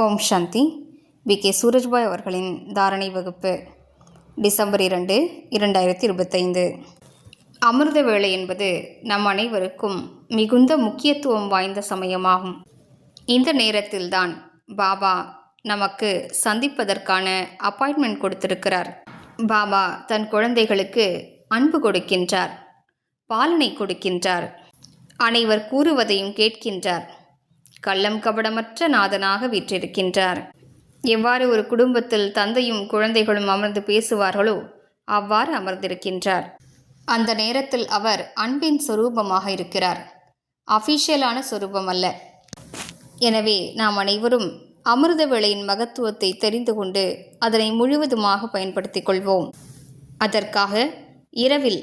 Om Shanti. We. K. Surajbhai அவர்களின் தாரணை வகுப்பு டிசம்பர் இரண்டு இரண்டாயிரத்தி இருபத்தைந்து. அமிர்த வேளை என்பது நம் அனைவருக்கும் மிகுந்த முக்கியத்துவம் வாய்ந்த சமயமாகும். இந்த நேரத்தில்தான் பாபா நமக்கு சந்திப்பதற்கான அப்பாயின்மெண்ட் கொடுத்திருக்கிறார். பாபா தன் குழந்தைகளுக்கு அன்பு கொடுக்கின்றார் பாலனை கொடுக்கின்றார் அனைவர் கூறுவதையும் கேட்கின்றார். கள்ளம் கபடமற்ற நாதனாக வீற்றிருக்கின்றார். எவ்வாறு ஒரு குடும்பத்தில் தந்தையும் குழந்தைகளும் அமர்ந்து பேசுவார்களோ அவ்வாறு அமர்ந்திருக்கின்றார். அந்த நேரத்தில் அவர் அன்பின் சொரூபமாக இருக்கிறார். அஃபிஷியலான சொரூபம் அல்ல எனவே நாம் அனைவரும் அமிர்த வேளையின் மகத்துவத்தை தெரிந்து கொண்டு அதனை முழுவதுமாக பயன்படுத்திக் கொள்வோம். அதற்காக இரவில்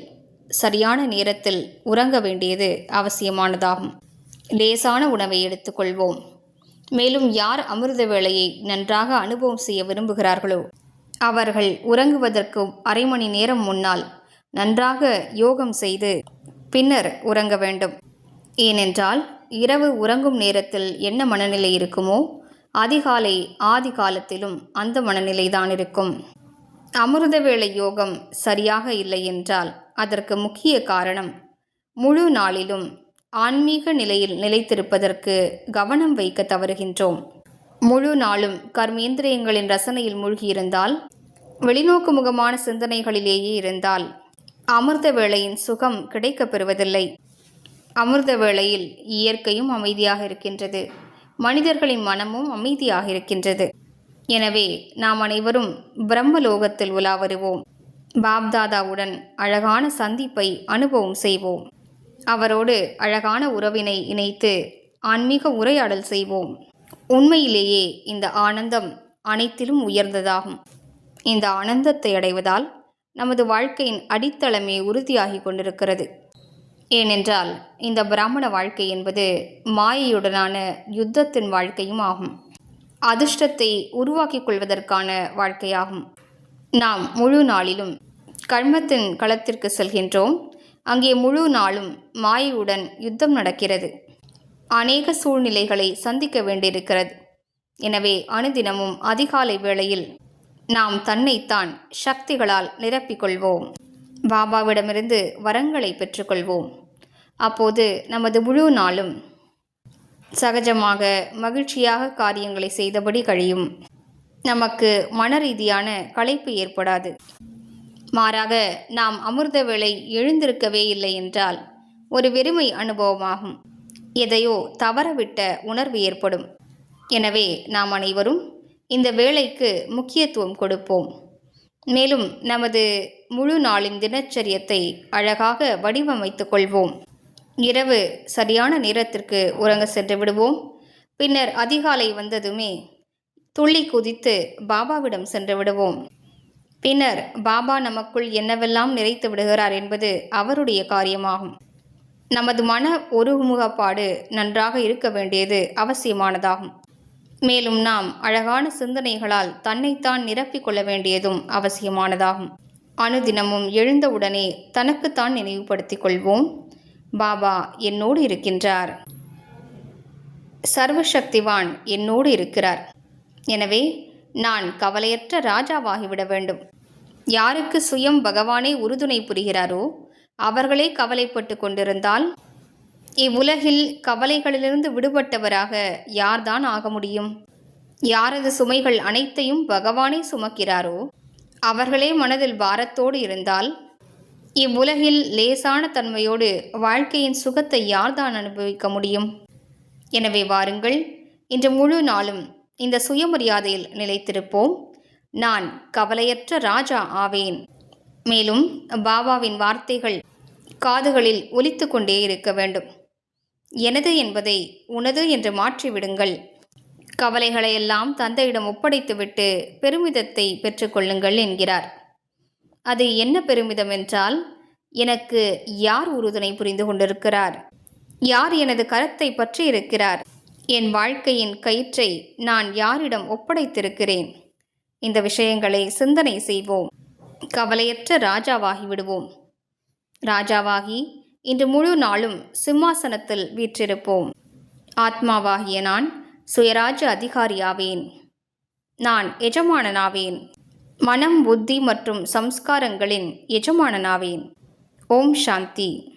சரியான நேரத்தில் உறங்க வேண்டியது அவசியமானதாகும். லேசான உணவை எடுத்துக்கொள்வோம். மேலும் யார் அமிர்த வேளையை நன்றாக அனுபவம் செய்ய விரும்புகிறார்களோ அவர்கள் உறங்குவதற்கு அரை மணி நேரம் முன்னால் நன்றாக யோகம் செய்து பின்னர் உறங்க வேண்டும். ஏனென்றால் இரவு உறங்கும் நேரத்தில் என்ன மனநிலை இருக்குமோ அதிகாலை ஆதி காலத்திலும் அந்த மனநிலைதான் இருக்கும். அமிர்த வேளை யோகம் சரியாக இல்லை என்றால் அதற்கு முக்கிய காரணம் முழு நாளிலும் ஆன்மீக நிலையில் நிலைத்திருப்பதற்கு கவனம் வைக்க தவறுகின்றோம். முழு நாளும் கர்மேந்திரியங்களின் ரசனையில் மூழ்கியிருந்தால் வெளிநோக்கு முகமான சிந்தனைகளிலேயே இருந்தால் அமிர்த வேளையின் சுகம் கிடைக்கப் பெறுவதில்லை. அமிர்த வேளையில் இயற்கையும் அமைதியாக இருக்கின்றது. மனிதர்களின் மனமும் அமைதியாக இருக்கின்றது. எனவே நாம் அனைவரும் பிரம்மலோகத்தில் உலா வருவோம் பாப்தாதாவுடன் அழகான சந்திப்பை அனுபவம் செய்வோம். அவரோடு அழகான உறவினை இணைத்து ஆன்மீக உரையாடல் செய்வோம். உண்மையிலேயே இந்த ஆனந்தம் அனைத்திலும் உயர்ந்ததாகும். இந்த ஆனந்தத்தை அடைவதால் நமது வாழ்க்கையின் அடித்தளமே உறுதியாகி கொண்டிருக்கிறது. ஏனென்றால் இந்த பிராமண வாழ்க்கை என்பது மாயையுடனான யுத்தத்தின் வாழ்க்கையும் ஆகும். அதிர்ஷ்டத்தை உருவாக்கிக் கொள்வதற்கான வாழ்க்கையாகும். நாம் முழு நாளிலும் கர்மத்தின் களத்திற்கு செல்கின்றோம். அங்கே முழு நாளும் மாயையுடன் யுத்தம் நடக்கிறது. அநேக சூழ்நிலைகளை சந்திக்க வேண்டியிருக்கிறது. எனவே அனுதினமும் அதிகாலை வேளையில் நாம் தன்னைத்தான் சக்திகளால் நிரப்பிக்கொள்வோம் பாபாவிடமிருந்து வரங்களை பெற்றுக்கொள்வோம் அப்போது நமது முழு நாளும் சகஜமாக மகிழ்ச்சியாக காரியங்களை செய்தபடி கழியும். நமக்கு மன ரீதியான களைப்பு ஏற்படாது. மாறாக நாம் அமிர்த வேளை எழுந்திருக்கவே இல்லை என்றால் ஒரு வெறுமை அனுபவமாகும். எதையோ தவறவிட்ட உணர்வு ஏற்படும். எனவே நாம் அனைவரும் இந்த வேலைக்கு முக்கியத்துவம் கொடுப்போம். மேலும் நமது முழு நாளின் தினச்சரியத்தை அழகாக வடிவமைத்து கொள்வோம். இரவு சரியான நேரத்திற்கு உறங்க சென்று விடுவோம். பின்னர் அதிகாலை வந்ததுமே துள்ளி குதித்து பாபாவிடம் சென்று விடுவோம். பின்னர் பாபா நமக்குள் என்னவெல்லாம் நிறைத்து விடுகிறார் என்பது அவருடைய காரியமாகும். நமது மன ஒருமுகப்பாடு நன்றாக இருக்க வேண்டியது அவசியமானதாகும். மேலும் நாம் அழகான சிந்தனைகளால் தன்னைத்தான் நிரப்பிக் கொள்ள வேண்டியதும் அவசியமானதாகும். அனுதினமும் எழுந்தவுடனே தனக்குத்தான் நினைவுபடுத்திக் கொள்வோம். பாபா என்னோடு இருக்கின்றார். சர்வசக்திவான் என்னோடு இருக்கிறார். எனவே நான் கவலையற்ற ராஜாவாகிவிட வேண்டும். யாருக்கு சுயம் பகவானே உறுதுணை புரிகிறாரோ அவர்களே கவலைப்பட்டு கொண்டிருந்தால் இவ்வுலகில் கவலைகளிலிருந்து விடுபட்டவராக யார்தான் ஆக முடியும்? யாரது சுமைகள் அனைத்தையும் பகவானே சுமக்கிறாரோ அவர்களே மனதில் பாரத்தோடு இருந்தால் இவ்வுலகில் லேசான தன்மையோடு வாழ்க்கையின் சுகத்தை யார்தான் அனுபவிக்க முடியும்? எனவே வாருங்கள் இன்று முழு நாளும் இந்த சுயமரியாதையில் நிலைத்திருப்போம். நான் கவலையற்ற ராஜா ஆவேன். மேலும் பாபாவின் வார்த்தைகள் காதுகளில் ஒலித்து கொண்டே இருக்க வேண்டும். எனது என்பதை உனது என்று மாற்றிவிடுங்கள். கவலைகளையெல்லாம் தந்தையிடம் ஒப்படைத்துவிட்டு பெருமிதத்தை பெற்றுக்கொள்ளுங்கள் என்கிறார். அது என்ன பெருமிதம் என்றால் எனக்கு யார் உறுதுணை புரிந்து கொண்டிருக்கிறார்? யார் எனது கரத்தை பற்றி இருக்கிறார்? என் வாழ்க்கையின் கயிற்றை நான் யாரிடம் ஒப்படைத்திருக்கிறேன்? இந்த விஷயங்களை சிந்தனை செய்வோம். கவலையற்ற ராஜாவாகி விடுவோம். ராஜாவாகி இன்று முழு நாளும் சிம்மாசனத்தில் வீற்றிருப்போம். ஆத்மாவாகிய நான் சுயராஜ்ய அதிகாரியாவேன். நான் எஜமானனாவேன். மனம் புத்தி மற்றும் சம்ஸ்காரங்களின் எஜமானனாவேன். ஓம் சாந்தி.